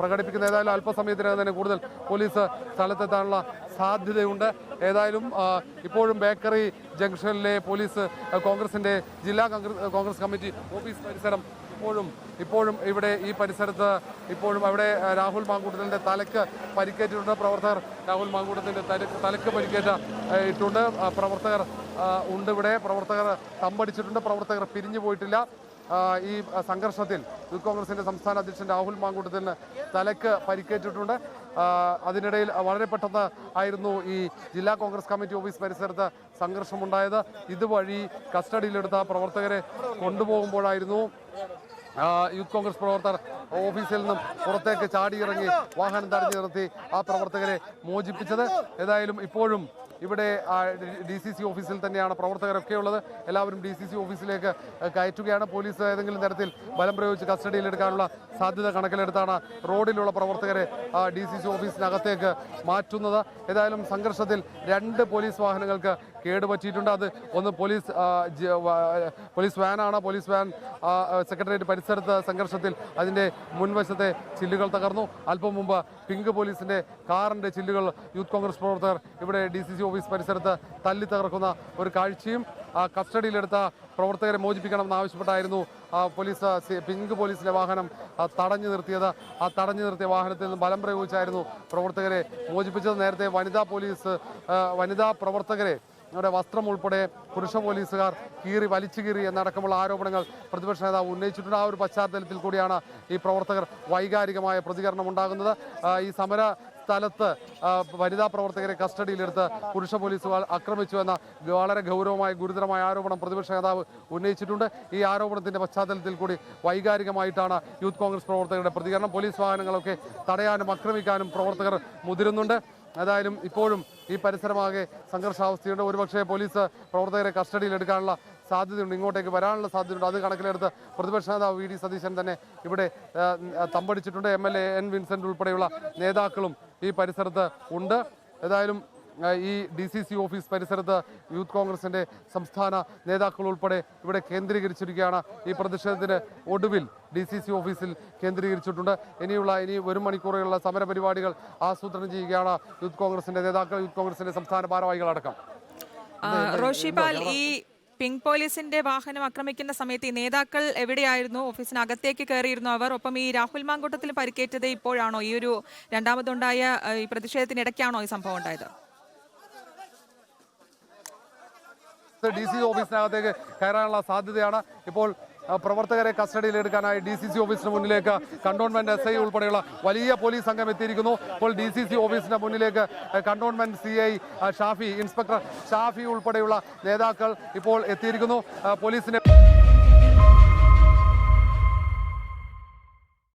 പ്രകടിപ്പിക്കുന്ന ഏതായാലും അല്പസമയത്തിനകം തന്നെ കൂടുതൽ പോലീസ് സ്ഥലത്തെത്താനുള്ള സാധ്യതയുണ്ട്. ഏതായാലും ഇപ്പോഴും ബേക്കറി ജംഗ്ഷനിലെ പോലീസ് കോൺഗ്രസിന്റെ ജില്ലാ കോൺഗ്രസ് കമ്മിറ്റി ഓഫീസ് പരിസരം ഇപ്പോഴും ഇപ്പോഴും ഇവിടെ ഈ പരിസരത്ത് ഇപ്പോഴും അവിടെ രാഹുൽ മാങ്കൂട്ടത്തിന്റെ തലക്ക് പരിക്കേറ്റിട്ടുണ്ട്. പ്രവർത്തകർ രാഹുൽ മാങ്കൂട്ടത്തിന്റെ തലക്ക് പരിക്കേറ്റ ഇട്ടുണ്ട്. പ്രവർത്തകർ ഉണ്ട് ഇവിടെ. പ്രവർത്തകർ തമ്പടിച്ചിട്ടുണ്ട്. പ്രവർത്തകർ പിരിഞ്ഞു പോയിട്ടില്ല. ഈ സംഘർഷത്തിൽ യൂത്ത് കോൺഗ്രസിന്റെ സംസ്ഥാന അധ്യക്ഷൻ രാഹുൽ മാങ്കൂട്ടത്തിന് തലക്ക് പരിക്കേറ്റിട്ടുണ്ട്. അതിനിടയിൽ വളരെ പെട്ടെന്ന് ആയിരുന്നു ഈ ജില്ലാ കോൺഗ്രസ് കമ്മിറ്റി ഓഫീസ് പരിസരത്ത് സംഘർഷമുണ്ടായത്. ഇതുവഴി കസ്റ്റഡിയിലെടുത്ത പ്രവർത്തകരെ കൊണ്ടുപോകുമ്പോഴായിരുന്നു യൂത്ത് കോൺഗ്രസ് പ്രവർത്തകർ ഓഫീസിൽ നിന്നും പുറത്തേക്ക് ചാടിയിറങ്ങി വാഹനം തടഞ്ഞു നിർത്തി ആ പ്രവർത്തകരെ മോചിപ്പിച്ചത്. ഏതായാലും ഇപ്പോഴും ഇവിടെ ഡി സി സി ഓഫീസിൽ തന്നെയാണ് പ്രവർത്തകരൊക്കെ ഉള്ളത്. എല്ലാവരും ഡി സി സി ഓഫീസിലേക്ക് കയറ്റുകയാണ്. പോലീസ് ഏതെങ്കിലും തരത്തിൽ ബലം പ്രയോഗിച്ച് കസ്റ്റഡിയിലെടുക്കാനുള്ള സാധ്യത കണക്കിലെടുത്താണ് റോഡിലുള്ള പ്രവർത്തകരെ ഡി സി സി ഓഫീസിനകത്തേക്ക് മാറ്റുന്നത്. ഏതായാലും സംഘർഷത്തിൽ രണ്ട് പോലീസ് വാഹനങ്ങൾക്ക് കേടുപറ്റിയിട്ടുണ്ട്. അത് ഒന്ന് പോലീസ് പോലീസ് വാനാണ്. പോലീസ് വാൻ സെക്രട്ടേറിയറ്റ് സെക്രട്ടേറിയറ്റ് പരിസരത്ത് സംഘർഷത്തിൽ അതിന്റെ മുൻവശത്തെ ചില്ലുകൾ തകർന്നു. അല്പം മുമ്പ് പിങ്ക് പോലീസിന്റെ കാറിന്റെ ചില്ലുകൾ യൂത്ത് കോൺഗ്രസ് പ്രവർത്തകർ ഇവിടെ ഡി സി സി ഓഫീസ് പരിസരത്ത് തല്ലി തകർക്കുന്ന ഒരു കാഴ്ചയും കസ്റ്റഡിയിലെടുത്ത പ്രവർത്തകരെ മോചിപ്പിക്കണമെന്ന് ആവശ്യപ്പെട്ടായിരുന്നു പോലീസ് പിങ്ക് പോലീസിന്റെ വാഹനം തടഞ്ഞു നിർത്തിയത്. ആ തടഞ്ഞു നിർത്തിയ വാഹനത്തിൽ നിന്ന് ബലം പ്രയോഗിച്ചായിരുന്നു പ്രവർത്തകരെ മോചിപ്പിച്ചത്. നേരത്തെ വനിതാ പോലീസ് വനിതാ പ്രവർത്തകരെ അവരുടെ വസ്ത്രം ഉൾപ്പെടെ പുരുഷ പോലീസുകാർ കീറി വലിച്ചു കീറി എന്നടക്കമുള്ള ആരോപണങ്ങൾ പ്രതിപക്ഷ നേതാവ് ഉന്നയിച്ചിട്ടുണ്ട്. ആ ഒരു പശ്ചാത്തലത്തിൽ കൂടിയാണ് ഈ പ്രവർത്തകർ വൈകാരികമായ പ്രതികരണം ഉണ്ടാകുന്നത്. ഈ സമര സ്ഥലത്ത് വനിതാ പ്രവർത്തകരെ കസ്റ്റഡിയിലെടുത്ത് പുരുഷ പോലീസുകാർ ആക്രമിച്ചു എന്ന വളരെ ഗൗരവമായ ഗുരുതരമായ ആരോപണം പ്രതിപക്ഷ നേതാവ് ഉന്നയിച്ചിട്ടുണ്ട്. ഈ ആരോപണത്തിന്റെ പശ്ചാത്തലത്തിൽ കൂടി വൈകാരികമായിട്ടാണ് യൂത്ത് കോൺഗ്രസ് പ്രവർത്തകരുടെ പ്രതികരണം. പോലീസ് വാഹനങ്ങളൊക്കെ തടയാനും ആക്രമിക്കാനും പ്രവർത്തകർ മുതിരുന്നുണ്ട്. ഏതായാലും ഇപ്പോഴും ഈ പരിസരമാകെ സംഘർഷാവസ്ഥയുണ്ട്. ഒരുപക്ഷേ പോലീസ് പ്രവർത്തകരെ കസ്റ്റഡിയിലെടുക്കാനുള്ള സാധ്യതയുണ്ട്. ഇങ്ങോട്ടേക്ക് വരാനുള്ള സാധ്യതയുണ്ട്. അത് കണക്കിലെടുത്ത് പ്രതിപക്ഷ നേതാവ് വി ഡി സതീശൻ തന്നെ ഇവിടെ തമ്പടിച്ചിട്ടുണ്ട്. എം എൻ വിൻസെന്റ് ഉൾപ്പെടെയുള്ള നേതാക്കളും ഈ പരിസരത്ത് ഉണ്ട്. ഏതായാലും ഈ ഡി സി സി ഓഫീസ് പരിസരത്ത് യൂത്ത് കോൺഗ്രസിന്റെ സംസ്ഥാന നേതാക്കൾ ഉൾപ്പെടെ ഇവിടെ കേന്ദ്രീകരിച്ചിരിക്കുകയാണ്. ഈ പ്രതിഷേധത്തിന് ഒടുവിൽ ഡി സി സി ഓഫീസിൽ കേന്ദ്രീകരിച്ചിട്ടുണ്ട്. ഇനിയുള്ള ഇനി ഒരു മണിക്കൂറുകളുള്ള സമര പരിപാടികൾ ആസൂത്രണം ചെയ്യുകയാണ് യൂത്ത് കോൺഗ്രസിന്റെ നേതാക്കൾ യൂത്ത് കോൺഗ്രസിന്റെ സംസ്ഥാന ഭാരവാഹികളടക്കം. റോഷിപാൽ ഈ പിങ്ക് പോലീസിന്റെ വാഹനം ആക്രമിക്കുന്ന സമയത്ത് ഈ നേതാക്കൾ എവിടെയായിരുന്നു? ഓഫീസിനകത്തേക്ക് കയറിയിരുന്നു അവർ. ഒപ്പം ഈ രാഹുൽ മാങ്കൂട്ടത്തിൽ പരിക്കേറ്റത് ഇപ്പോഴാണോ? ഈ ഒരു രണ്ടാമതുണ്ടായ ഈ പ്രതിഷേധത്തിനിടയ്ക്കാണോ ഈ സംഭവം ഉണ്ടായത്? ഡി സി ഓഫീസിനകത്തേക്ക് കയറാനുള്ള സാധ്യതയാണ്. ഇപ്പോൾ പ്രവർത്തകരെ പ്രവർത്തകരെ കസ്റ്റഡിയിലെടുക്കാനായി ഡി സി സി ഓഫീസിന് മുന്നിലേക്ക് കണ്ടോൺമെന്റ് എസ് ഐ ഉൾപ്പെടെയുള്ള വലിയ പോലീസ് സംഘം എത്തിയിരിക്കുന്നു. ഇപ്പോൾ ഡി സി സി ഓഫീസിന് മുന്നിലേക്ക് cantonment C I Shafi inspector Shafi ഉൾപ്പെടെയുള്ള നേതാക്കൾ ഇപ്പോൾ എത്തിയിരിക്കുന്നു. പോലീസിനെ